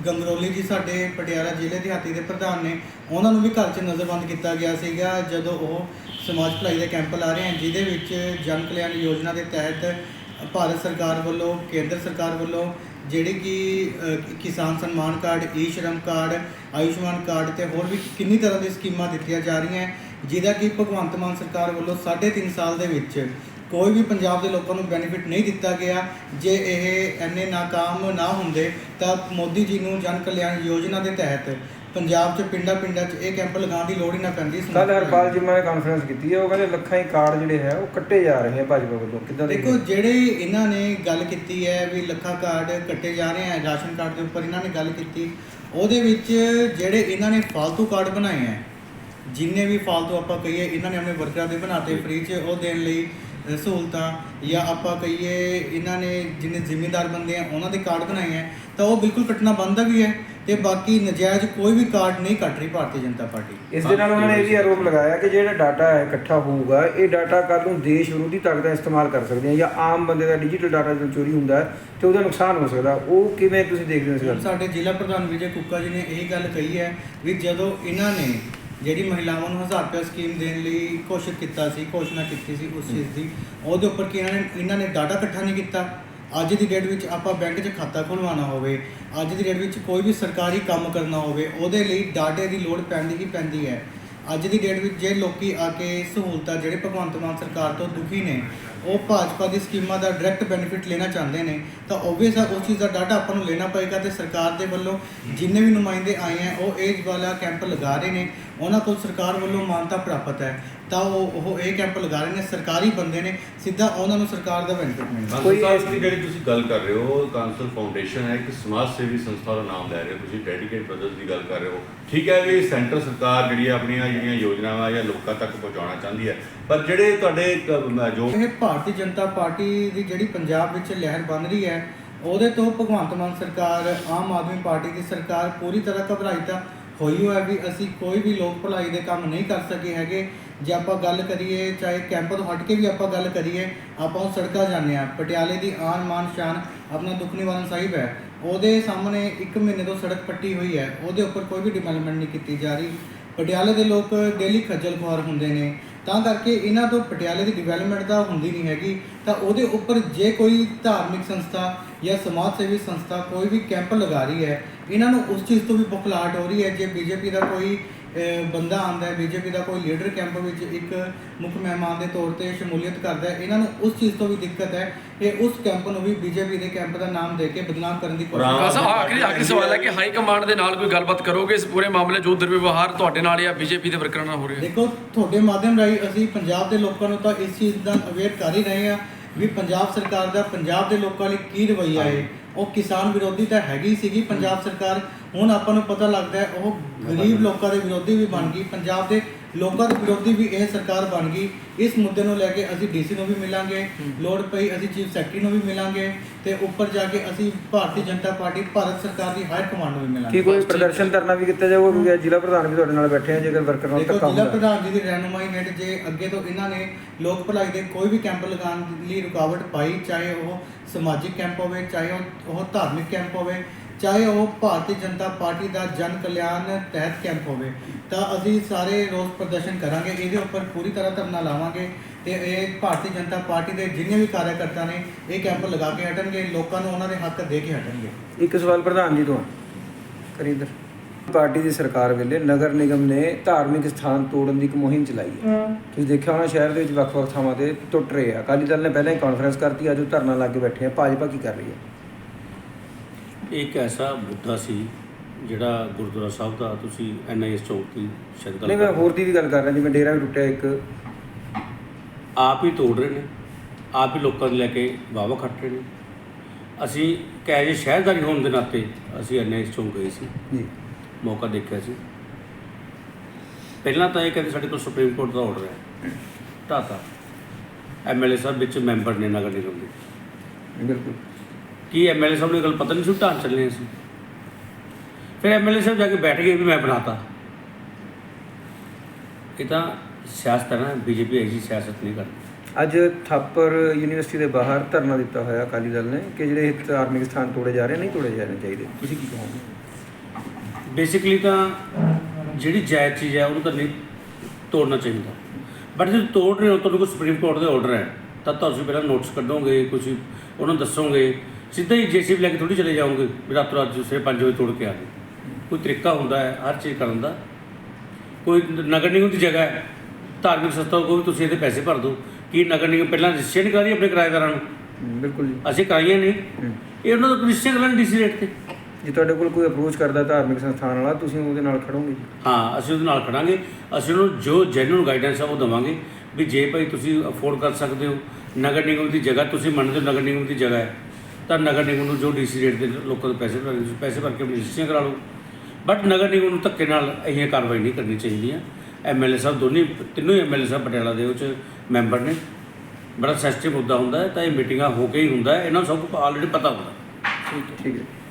ਗੰਗਰੋਲੀ ਜੀ ਸਾਡੇ ਪਟਿਆਲਾ ਜ਼ਿਲ੍ਹੇ ਦਿਹਾਤੀ ਦੇ ਪ੍ਰਧਾਨ ਨੇ, ਉਹਨਾਂ ਨੂੰ ਵੀ ਘਰ 'ਚ ਨਜ਼ਰਬੰਦ ਕੀਤਾ ਗਿਆ ਸੀਗਾ ਜਦੋਂ ਉਹ ਸਮਾਜ ਭਲਾਈ ਦੇ ਕੈਂਪ ਲਾ ਰਹੇ ਹਨ, ਜਿਹਦੇ ਵਿੱਚ ਜਨ ਕਲਿਆਣ ਯੋਜਨਾ ਦੇ ਤਹਿਤ ਭਾਰਤ ਸਰਕਾਰ ਵੱਲੋਂ, ਕੇਂਦਰ ਸਰਕਾਰ ਵੱਲੋਂ ਜਿਹੜੇ ਕਿ ਕਿਸਾਨ ਸਨਮਾਨ ਕਾਰਡ, ਈ ਸ਼ਰਮ ਕਾਰਡ, ਆਯੁਸ਼ਮਾਨ ਕਾਰਡ ਤੇ ਹੋਰ ਵੀ ਕਿੰਨੀ ਤਰ੍ਹਾਂ ਦੀ ਸਕੀਮਾਂ ਦਿੱਤੀਆਂ ਜਾ ਰਹੀਆਂ, ਜਿਹਦਾ ਕਿ ਭਗਵੰਤ ਮਾਨ ਸਰਕਾਰ ਵੱਲੋਂ 3.5 ਸਾਲ ਦੇ ਵਿੱਚ ਕੋਈ ਵੀ ਪੰਜਾਬ ਦੇ ਲੋਕਾਂ ਨੂੰ ਬੈਨੀਫਿਟ ਨਹੀਂ ਦਿੱਤਾ ਗਿਆ ਜੇ ਇਹ ਐਨੇ ਨਾਕਾਮ ਨਾ ਹੁੰਦੇ ਤਾਂ ਮੋਦੀ ਜੀ ਨੂੰ ਜਨ ਕਲਿਆਣ ਯੋਜਨਾ ਦੇ ਤਹਿਤ ਪੰਜਾਬ 'ਚ ਪਿੰਡਾਂ ਪਿੰਡਾਂ 'ਚ ਇਹ ਕੈਂਪ ਲਗਾਉਣ ਦੀ ਲੋੜ ਹੀ ਨਾ ਪੈਂਦੀ ਸੀ। ਕੱਲ ਹਰਪਾਲ ਜੀ ਮੈਂ ਕਾਨਫਰੰਸ ਕੀਤੀ ਹੈ ਉਹ ਕਹਿੰਦੇ ਲੱਖਾਂ ਹੀ ਕਾਰਡ ਜਿਹੜੇ ਹੈ ਉਹ ਕੱਟੇ ਜਾ ਰਹੇ ਹੈ ਭਾਜਪਾ ਵੱਲੋਂ ਕਿੱਦਾਂ ਦੇਖੋ ਜਿਹੜੇ ਇਹਨਾਂ ਨੇ ਗੱਲ ਕੀਤੀ ਹੈ ਵੀ ਲੱਖਾਂ ਕਾਰਡ ਕੱਟੇ ਜਾ ਰਹੇ ਹੈ ਰਾਸ਼ਨ ਕਾਰਡ ਦੇ ਉੱਪਰ ਇਹਨਾਂ ਨੇ ਗੱਲ ਕੀਤੀ ਉਹਦੇ ਵਿੱਚ ਜਿਹੜੇ ਇਹਨਾਂ ਨੇ ਫਾਲਤੂ ਕਾਰਡ ਬਣਾਏ ਹੈ ਜਿੰਨੇ ਵੀ ਫਾਲਤੂ ਆਪਾਂ ਕਹੀਏ ਇਹਨਾਂ ਨੇ ਆਪਣੇ ਵਰਕਰਾਂ ਦੇ ਬਣਾਤੇ ਫ੍ਰੀ 'ਚ ਉਹ ਦੇਣ ਲਈ ਸਹੂਲਤਾਂ ਜਾਂ ਆਪਾਂ ਕਹੀਏ ਇਹਨਾਂ ਨੇ ਜਿੰਨੇ ਜ਼ਿੰਮੇਦਾਰ ਬੰਦੇ ਆ ਉਹਨਾਂ ਦੇ ਕਾਰਡ ਬਣਾਏ ਆ ਤਾਂ ਉਹ ਬਿਲਕੁਲ ਕੱਟਣਾ ਬੰਦ ਵੀ ਹੈ ਤੇ ਬਾਕੀ ਨਜਾਇਜ਼ ਕੋਈ ਵੀ ਕਾਰਡ ਨਹੀਂ ਕੱਟ ਰਹੀ ਭਾਰਤੀ ਜਨਤਾ ਪਾਰਟੀ ਇਸ ਦੇ ਨਾਲ ਉਹਨਾਂ ਨੇ ਇਹ ਵੀ ਆਰੋਪ ਲਗਾਇਆ ਕਿ ਜਿਹੜਾ ਡਾਟਾ ਹੈ ਇਕੱਠਾ ਹੋਊਗਾ ਇਹ ਡਾਟਾ ਕੱਲ੍ਹ ਨੂੰ ਦੇਸ਼ ਵਿਰੋਧੀ ਤਾਕਤਾਂ ਇਸਤੇਮਾਲ ਕਰ ਸਕਦੀਆਂ ਜਾਂ ਆਮ ਬੰਦੇ ਦਾ ਡਿਜੀਟਲ ਡਾਟਾ ਜਦੋਂ ਚੋਰੀ ਹੁੰਦਾ ਹੈ ਤੇ ਉਹਦਾ ਨੁਕਸਾਨ ਹੋ ਸਕਦਾ ਉਹ ਕਿਵੇਂ ਤੁਸੀਂ ਦੇਖਦੇ ਹੋ ਇਸ ਗੱਲ ਨੂੰ? ਸਾਡੇ ਜ਼ਿਲ੍ਹਾ ਪ੍ਰਧਾਨ ਵਿਜੇ ਕੁੱਕਾ ਜੀ ਨੇ ਇਹ ਗੱਲ ਕਹੀ ਹੈ ਵੀ ਜਦੋਂ ਇਹਨਾਂ ਨੇ ਜਿਹੜੀ ਮਹਿਲਾਵਾਂ ਨੂੰ 1000 ਰੁਪਏ ਸਕੀਮ ਦੇਣ ਲਈ ਘੋਸ਼ਿਤ ਕੀਤਾ ਸੀ, ਘੋਸ਼ਣਾ ਕੀਤੀ ਸੀ ਉਸ ਚੀਜ਼ ਦੀ, ਉਹਦੇ ਉੱਪਰ ਕੀ ਇਹਨਾਂ ਨੇ ਇਹਨਾਂ ਨੇ ਡਾਟਾ ਇਕੱਠਾ ਨਹੀਂ ਕੀਤਾ। ਅੱਜ ਦੀ ਡੇਟ ਵਿੱਚ ਆਪਾਂ ਬੈਂਕ 'ਚ ਖਾਤਾ ਖੁਲਵਾਉਣਾ ਹੋਵੇ, ਅੱਜ ਦੀ ਡੇਟ ਵਿੱਚ ਕੋਈ ਵੀ ਸਰਕਾਰੀ ਕੰਮ ਕਰਨਾ ਹੋਵੇ, ਉਹਦੇ ਲਈ ਡਾਟੇ ਦੀ ਲੋੜ ਪੈਂਦੀ ਹੀ ਪੈਂਦੀ ਹੈ। ਅੱਜ ਦੀ ਡੇਟ ਵਿੱਚ ਜੇ ਲੋਕੀ ਆ ਕੇ ਸਹੂਲਤਾਂ, ਜਿਹੜੇ ਭਗਵੰਤ ਮਾਨ ਸਰਕਾਰ ਤੋਂ ਦੁਖੀ ਨੇ, ਉਹ ਭਾਜਪਾ ਦੀ ਸਕੀਮਾਂ ਦਾ ਡਾਇਰੈਕਟ ਬੈਨੀਫਿਟ ਲੈਣਾ ਚਾਹੁੰਦੇ ਨੇ, ਤਾਂ ਓਬਵੀਅਸ ਆ, ਉਸ ਚੀਜ਼ ਦਾ ਡਾਟਾ ਆਪਾਂ ਨੂੰ ਲੈਣਾ ਪਏਗਾ ਤੇ ਸਰਕਾਰ ਦੇ ਵੱਲੋਂ ਜਿੰਨੇ ਵੀ ਨੁਮਾਇੰਦੇ ਆਏ ਆ, ਉਹ ਏਜ ਵਾਲਾ ਕੈਂਪ ਲਗਾ ਰਹੇ ਨੇ। ਉਹਨਾਂ ਕੋਲ ਸਰਕਾਰ ਵੱਲੋਂ ਮਾਨਤਾ ਪ੍ਰਾਪਤ ਹੈ ਤਾਂ ਉਹ ਉਹ ਇਹ ਕੈਂਪ ਲਗਾ ਰਹੇ ਨੇ ਸਰਕਾਰੀ ਬੰਦੇ ਨੇ ਸਿੱਧਾ ਉਹਨਾਂ ਨੂੰ ਸਰਕਾਰ ਦਾ ਬੈਨੀਫਿਟ ਮਿਲਦਾ। ਕੋਈ ਸਾਹਿਬ ਦੀ ਜਿਹੜੀ ਤੁਸੀਂ ਗੱਲ ਕਰ ਰਹੇ ਹੋ ਕਾਂਸਲ ਫਾਊਂਡੇਸ਼ਨ ਹੈ ਇੱਕ ਸਮਾਜ ਸੇਵੀ ਸੰਸਥਾ ਦਾ ਨਾਮ ਲੈ ਰਹੇ ਹੋ ਤੁਸੀਂ ਡੈਡੀਕੇਟ ਬ੍ਰਦਰਸ ਦੀ ਗੱਲ ਕਰ ਰਹੇ ਹੋ। ਠੀਕ ਹੈ ਵੀ ਸੈਂਟਰ ਸਰਕਾਰ ਜਿਹੜੀ ਹੈ ਆਪਣੀਆਂ ਜਿਹੜੀਆਂ ਯੋਜਨਾਵਾਂ ਜਾਂ ਲੋਕਾਂ ਤੱਕ ਪਹੁੰਚਾਉਣਾ ਚਾਹੁੰਦੀ ਹੈ ਪਰ ਜਿਹੜੇ ਤੁਹਾਡੇ ਕ- ਜੋ ਇਹ ਭਾਰਤੀ ਜਨਤਾ ਪਾਰਟੀ ਦੀ ਜਿਹੜੀ ਪੰਜਾਬ ਵਿੱਚ ਲਹਿਰ ਬਣ ਰਹੀ ਹੈ ਉਹਦੇ ਤੋਂ ਭਗਵੰਤ ਮਾਨ ਸਰਕਾਰ ਆਮ ਆਦਮੀ ਪਾਰਟੀ ਦੀ ਸਰਕਾਰ ਪੂਰੀ ਤਰ੍ਹਾਂ ਘਬਰਾਈ ਤਾਂ ਹੋਈ ਹੋਇਆ ਵੀ ਅਸੀਂ ਕੋਈ ਵੀ ਲੋਕ ਭਲਾਈ ਦੇ ਕੰਮ ਨਹੀਂ ਕਰ ਸਕੇ ਹੈਗੇ। ਜੇ ਆਪਾਂ ਗੱਲ ਕਰੀਏ, ਚਾਹੇ ਕੈਂਪ ਤੋਂ ਹਟ ਕੇ ਵੀ ਆਪਾਂ ਗੱਲ ਕਰੀਏ, ਆਪਾਂ ਉਹ ਸੜਕਾਂ ਜਾਂਦੇ ਆ ਪਟਿਆਲੇ ਦੀ ਆਨ ਮਾਨ ਸ਼ਾਨ ਆਪਣਾ ਦੁੱਖ ਨਿਵਾਰਨ ਸਾਹਿਬ ਹੈ। ਉਹਦੇ ਸਾਹਮਣੇ 1 ਮਹੀਨੇ ਤੋਂ ਸੜਕ ਪੱਟੀ ਹੋਈ ਹੈ। ਉਹਦੇ ਉੱਪਰ ਕੋਈ ਵੀ ਡਿਵੈਲਪਮੈਂਟ ਨਹੀਂ ਕੀਤੀ ਜਾ ਰਹੀ। ਪਟਿਆਲੇ ਦੇ ਲੋਕ ਡੇਲੀ ਖੱਜਲ ਖੁਆਰ ਹੁੰਦੇ ਨੇ। ਤਾਂ ਕਰਕੇ ਇਹਨਾਂ ਤੋਂ ਪਟਿਆਲੇ ਦੀ ਡਿਵੈਲਪਮੈਂਟ ਤਾਂ ਹੁੰਦੀ ਨਹੀਂ ਹੈਗੀ। ਤਾਂ ਉਹਦੇ ਉੱਪਰ ਜੇ ਕੋਈ ਧਾਰਮਿਕ ਸੰਸਥਾ ਜਾਂ ਸਮਾਜ ਸੇਵੀ ਸੰਸਥਾ ਕੋਈ ਵੀ ਕੈਂਪ ਲਗਾ ਰਹੀ ਹੈ, ਇਹਨਾਂ ਨੂੰ ਉਸ ਚੀਜ਼ ਤੋਂ ਵੀ ਬੁਖਲਾਹਟ ਹੋ ਰਹੀ ਹੈ। ਜੇ ਬੀਜੇਪੀ ਦਾ ਕੋਈ ਬੰਦਾ ਆਂਦਾ ਹੈ ਬੀਜੇਪੀ ਦਾ ਕੋਈ ਲੀਡਰ ਕੈਂਪ ਵਿੱਚ ਇੱਕ ਮੁੱਖ ਮਹਿਮਾਨ ਦੇ ਤੌਰ ਤੇ ਸ਼ਮੂਲੀਅਤ ਕਰਦਾ ਹੈ ਇਹਨਾਂ ਨੂੰ ਉਸ ਚੀਜ਼ ਤੋਂ ਵੀ ਦਿੱਕਤ ਹੈ ਕਿ ਉਸ ਕੈਂਪ ਨੂੰ ਵੀ ਬੀਜੇਪੀ ਦੇ ਕੈਂਪ ਦਾ ਨਾਮ ਦੇ ਕੇ ਬਦਨਾਮ ਕਰਨ ਦੀ ਕੋਸ਼ਿਸ਼ ਖਾਲਸਾ ਆਖਰੀ ਆਖਰੀ ਸਵਾਲ ਹੈ ਕਿ ਹਾਈ ਕਮਾਂਡ ਦੇ ਨਾਲ ਕੋਈ ਗੱਲਬਾਤ ਕਰੋਗੇ? ਇਸ ਪੂਰੇ ਮਾਮਲੇ ਜੋ ਦੁਰਵਿਵਹਾਰ ਤੁਹਾਡੇ ਨਾਲ ਜਾਂ ਬੀਜੇਪੀ ਦੇ ਵਰਕਰਾਂ ਨਾਲ ਹੋ ਰਿਹਾ ਹੈ। ਦੇਖੋ ਤੁਹਾਡੇ ਮਾਧਿਅਮ ਰਾਹੀਂ ਅਸੀਂ ਪੰਜਾਬ ਦੇ ਲੋਕਾਂ ਨੂੰ ਤਾਂ ਇਸ ਚੀਜ਼ ਦਾ ਅਵੇਅਰ ਕਰ ਹੀ ਰਹੇ ਹਾਂ ਵੀ ਪੰਜਾਬ ਸਰਕਾਰ ਦਾ ਪੰਜਾਬ ਦੇ ਲੋਕਾਂ ਲਈ ਕੀ ਰਵੱਈਆ ਹੈ। ਉਹ ਕਿਸਾਨ ਵਿਰੋਧੀ ਤਾਂ ਹੈਗੀ ਸੀਗੀ, ਪੰਜਾਬ ਸਰਕਾਰ। ਹੁਣ ਆਪਾਂ ਨੂੰ ਪਤਾ ਲੱਗਦਾ ਹੈ, ਉਹ ਗਰੀਬ ਲੋਕਾਂ ਦੇ ਵਿਰੋਧੀ ਵੀ ਬਣ ਗਈ। ਪੰਜਾਬ ਦੇ ਲੋਕਾਂ ਦੇ ਵਿਰੋਧੀ ਵੀ ਇਹ ਸਰਕਾਰ ਬਣ ਗਈ। ਇਸ ਮੁੱਦੇ ਨੂੰ ਲੈ ਕੇ ਅਸੀਂ ਡੀਸੀ ਨੂੰ ਵੀ ਮਿਲਾਂਗੇ। ਲੋੜ ਪਈ ਅਸੀਂ ਚੀਫ ਸੈਕਟਰੀ ਨੂੰ ਵੀ ਮਿਲਾਂਗੇ ਤੇ ਉੱਪਰ ਜਾ ਕੇ ਅਸੀਂ ਭਾਰਤੀ ਜਨਤਾ ਪਾਰਟੀ ਭਾਰਤ ਸਰਕਾਰ ਦੀ ਹਾਇਰ ਕਮਾਂਡ ਨੂੰ ਵੀ ਮਿਲਾਂਗੇ। ਕੀ ਕੋਈ ਪ੍ਰਦਰਸ਼ਨ ਕਰਨਾ ਵੀ ਕੀਤਾ ਜਾਊਗਾ? ਕਿਉਂਕਿ ਜ਼ਿਲ੍ਹਾ ਪ੍ਰਧਾਨ ਵੀ ਤੁਹਾਡੇ ਨਾਲ ਬੈਠੇ ਆ ਜੇਕਰ ਵਰਕਰ ਨਾਲ ਧੱਕਾ ਜ਼ਿਲ੍ਹਾ ਹੁੰਦਾ। ਪ੍ਰਧਾਨ ਜੀ ਦੀ ਰਹਿਨੁਮਾਈ ਹੇਠ ਜੇ ਅੱਗੇ ਤੋਂ ਇਹਨਾਂ ਨੇ ਲੋਕ ਭਲਾਈ ਦੇ ਕੋਈ ਵੀ ਕੈਂਪ ਲਗਾਉਣ ਲਈ ਰੁਕਾਵਟ ਪਾਈ ਚਾਹੇ ਉਹ ਸਮਾਜਿਕ ਕੈਂਪ ਹੋਵੇ ਚਾਹੇ ਉਹ ਧਾਰਮਿਕ ਕੈਂਪ ਹੋਵੇ ਚਾਹੇ ਉਹ ਭਾਰਤੀ ਜਨਤਾ ਪਾਰਟੀ ਦਾ ਜਨ ਕਲਿਆਣ ਤਹਿਤ ਕੈਂਪ ਹੋਵੇ ਤਾਂ ਅਸੀਂ ਸਾਰੇ ਰੋਸ ਪ੍ਰਦਰਸ਼ਨ ਕਰਾਂਗੇ ਇਹਦੇ ਉੱਪਰ ਪੂਰੀ ਤਰ੍ਹਾਂ ਧਰਨਾ ਲਾਵਾਂਗੇ ਤੇ ਇਹ ਭਾਰਤੀ ਜਨਤਾ ਪਾਰਟੀ ਦੇ ਜਿੰਨੇ ਵੀ ਕਾਰਜਕਰਤਾ ਨੇ ਇਹ ਕੈਂਪ ਲਗਾ ਕੇ ਹਟਣਗੇ ਲੋਕਾਂ ਨੂੰ ਉਹਨਾਂ ਦੇ ਹੱਕ ਦੇ ਕੇ ਹਟਣਗੇ। ਇੱਕ ਸਵਾਲ ਪ੍ਰਧਾਨ ਜੀ ਤੋਂ। ਕਰੀਦਰ। ਪਾਰਟੀ ਦੀ ਸਰਕਾਰ ਵੇਲੇ ਨਗਰ ਨਿਗਮ ਨੇ ਧਾਰਮਿਕ ਸਥਾਨ ਤੋੜਨ ਦੀ ਇੱਕ ਮੁਹਿੰਮ ਚਲਾਈ ਹੈ। ਤੁਸੀਂ ਦੇਖਿਆ ਹੋਣਾ ਸ਼ਹਿਰ ਦੇ ਵਿੱਚ ਵੱਖ-ਵੱਖ ਥਾਵਾਂ ਤੇ ਟੁੱਟ ਰਹੇ ਆ। ਅਕਾਲੀ ਦਲ ਨੇ ਪਹਿਲਾਂ ਹੀ ਕਾਨਫਰੰਸ ਕਰਤੀ ਅੱਜ ਉਹ ਧਰਨਾ ਲਾ ਕੇ ਬੈਠੇ ਆ। ਭਾਜਪਾ ਕੀ ਕਰ ਰਹੀ ਹੈ? ਇੱਕ ਐਸਾ ਮੁੱਦਾ ਸੀ ਜਿਹੜਾ ਗੁਰਦੁਆਰਾ ਸਾਹਿਬ ਦਾ ਤੁਸੀਂ ਐਨਆਈਐਸ ਚੌਕ ਦੀ ਸ਼ਾਇਦ ਗੱਲ ਨਹੀਂ ਮੈਂ ਹੋਰ ਦੀ ਵੀ ਗੱਲ ਕਰ ਰਿਹਾ ਜਿਵੇਂ ਡੇਰਾ ਵੀ ਟੁੱਟਿਆ ਇੱਕ। ਆਪ ਹੀ ਤੋੜ ਰਹੇ ਨੇ। ਆਪ ਹੀ ਲੋਕਾਂ ਨੂੰ ਲੈ ਕੇ ਵਾਵਾ ਖੱਟ ਰਹੇ ਨੇ। ਅਸੀਂ ਕਹਿ ਜੇ ਸ਼ਹਿਰਦਾਰੀ ਹੋਣ ਦੇ ਨਾਤੇ ਅਸੀਂ ਐਨਆਈਐਸ ਚੌਕ ਗਏ ਸੀ। ਜੀ। ਮੌਕਾ ਦੇਖਿਆ ਸੀ। ਪਹਿਲਾਂ ਤਾਂ ਇਹ ਕਹਿੰਦੇ ਸਾਡੇ ਕੋਲ ਸੁਪਰੀਮ ਕੋਰਟ ਦਾ ਆਰਡਰ ਹੈ। ਢਾਤਾ ਐਮਐਲਏ ਸਾਹਿਬ ਵਿੱਚ ਮੈਂਬਰ ਨੇ ਨਗਰ ਨਿਗਮ ਦੇ। ਬਿਲਕੁਲ। ਕੀ ਐਮਐਲਏ ਸਾਹਿਬ ਨੂੰ ਗੱਲ ਪਤਾ ਨਹੀਂ ਸੀ ਢਾਣ ਚੱਲੇ ਸੀ ਫਿਰ ਐਮਐਲਏ ਸਾਹਿਬ ਜਾ ਕੇ ਬੈਠ ਗਏ ਵੀ ਮੈਂ ਬਣਾਤਾ। ਇਹ ਤਾਂ ਸਿਆਸਤ ਹੈ ਨਾ ਬੀਜੇਪੀ ਐਸੀ ਸਿਆਸਤ ਨਹੀਂ ਕਰਦੀ। ਅੱਜ ਥਾਪਰ ਯੂਨੀਵਰਸਿਟੀ ਦੇ ਬਾਹਰ ਧਰਨਾ ਦਿੱਤਾ ਹੋਇਆ ਅਕਾਲੀ ਦਲ ਨੇ ਕਿ ਜਿਹੜੇ ਧਾਰਮਿਕ ਸਥਾਨ ਤੋੜੇ ਜਾ ਰਹੇ ਨਹੀਂ ਤੋੜੇ ਜਾਣੇ ਚਾਹੀਦੇ। ਤੁਸੀਂ ਕੀ ਕਹੋਗੇ? ਬੇਸਿਕਲੀ ਤਾਂ ਜਿਹੜੀ ਜਾਇਜ਼ ਚੀਜ਼ ਹੈ ਉਹਨੂੰ ਤਾਂ ਨਹੀਂ ਤੋੜਨਾ ਚਾਹੀਦਾ। ਬਟ ਜੇ ਤੋੜ ਰਹੇ ਹੋ ਤੁਹਾਨੂੰ ਕੋਈ ਸੁਪਰੀਮ ਕੋਰਟ ਦੇ ਆਰਡਰ ਹੈ ਤਾਂ ਤੁਸੀਂ ਪਹਿਲਾਂ ਨੋਟਿਸ ਕੱਢੋਗੇ ਕੁਝ ਉਹਨਾਂ ਨੂੰ ਦੱਸੋਗੇ। ਸਿੱਧਾ ਹੀ ਜੇਸੀਬੀ ਲੈ ਕੇ ਥੋੜੀ ਚਲੇ ਜਾਓਗੇ ਵੀ ਰਾਤੋਂ ਰਾਤ ਸਵੇਰੇ 5 ਵਜੇ ਤੋੜ ਕੇ ਆ ਗਏ ਕੋਈ ਤਰੀਕਾ ਹੁੰਦਾ ਹੈ ਹਰ ਚੀਜ਼ ਕਰਨ ਦਾ। ਕੋਈ ਨਗਰ ਨਿਗਮ ਦੀ ਜਗ੍ਹਾ ਹੈ ਧਾਰਮਿਕ ਸੰਸਥਾ ਕੋਲ ਵੀ ਤੁਸੀਂ ਇਹਦੇ ਪੈਸੇ ਭਰ ਦਿਓ। ਕੀ ਨਗਰ ਨਿਗਮ ਪਹਿਲਾਂ ਰਜਿਸਟਰ ਨਹੀਂ ਕਰਾ ਰਹੀ ਆਪਣੇ ਕਿਰਾਏਦਾਰਾਂ ਨੂੰ? ਬਿਲਕੁਲ ਜੀ। ਅਸੀਂ ਕਰਾਈਆਂ ਨਹੀਂ। ਇਹ ਉਹਨਾਂ ਦਾ ਰਜਿਸਟਰ ਕਰਨ ਡੀਸੀ ਰੇਟ ਤੇ। ਜੇ ਤੁਹਾਡੇ ਕੋਲ ਕੋਈ ਅਪਰੋਚ ਕਰਦਾ ਧਾਰਮਿਕ ਸੰਸਥਾਨ ਵਾਲਾ ਤੁਸੀਂ ਉਹਦੇ ਨਾਲ ਖੜੋਗੇ ਜੀ। ਹਾਂ ਅਸੀਂ ਉਹਦੇ ਨਾਲ ਖੜਾਂਗੇ। ਅਸੀਂ ਉਹਨੂੰ ਜੋ ਜੈਨੂਨ ਗਾਈਡੈਂਸ ਆ ਉਹ ਦਵਾਂਗੇ। ਵੀ ਜੇ ਭਾਈ ਤੁਸੀਂ ਅਫੋਰਡ ਕਰ ਸਕਦੇ ਹੋ ਨਗਰ ਨਿਗਮ ਦੀ ਜਗ੍ਹਾ ਤੁਸੀਂ ਮੰਨਦੇ ਹੋ ਨਗਰ ਨਿਗਮ ਦੀ ਜਗ੍ਹਾ ਹੈ। ਤਾਂ ਨਗਰ ਨਿਗਮ ਨੂੰ ਜੋ ਡੀਸੀ ਰੇਟ ਦੇ ਲੋਕਾਂ ਦੇ ਪੈਸੇ ਭਰਨੇ ਤੁਸੀਂ ਪੈਸੇ ਭਰ ਕੇ ਆਪਣੀ ਰਜਿਸਟਰੀਆਂ ਕਰਾ ਲਓ। ਬਟ ਨਗਰ ਨਿਗਮ ਨੂੰ ਧੱਕੇ ਨਾਲ ਇਹ ਕਾਰਵਾਈ ਨਹੀਂ ਕਰਨੀ ਚਾਹੀਦੀ ਹੈ। ਐਮਐਲਏ ਸਾਹਿਬ ਦੋਨੇ, ਤਿੰਨੋਂ ਹੀ ਐਮਐਲਏ ਸਾਹਿਬ ਪਟਿਆਲਾ ਦੇ ਵਿੱਚ ਮੈਂਬਰ ਨੇ। ਬੜਾ ਸੈਂਸਿਟਿਵ ਮੁੱਦਾ ਹੁੰਦਾ ਹੈ, ਤਾਂ ਇਹ ਮੀਟਿੰਗਾਂ ਹੋ ਕੇ ਹੀ ਹੁੰਦਾ ਹੈ। ਇਹਨਾਂ ਨੂੰ ਸਭ ਆਲਰੇਡੀ ਪਤਾ ਹੁੰਦਾ ਠੀਕ ਹੈ। ਠੀਕ ਹੈ।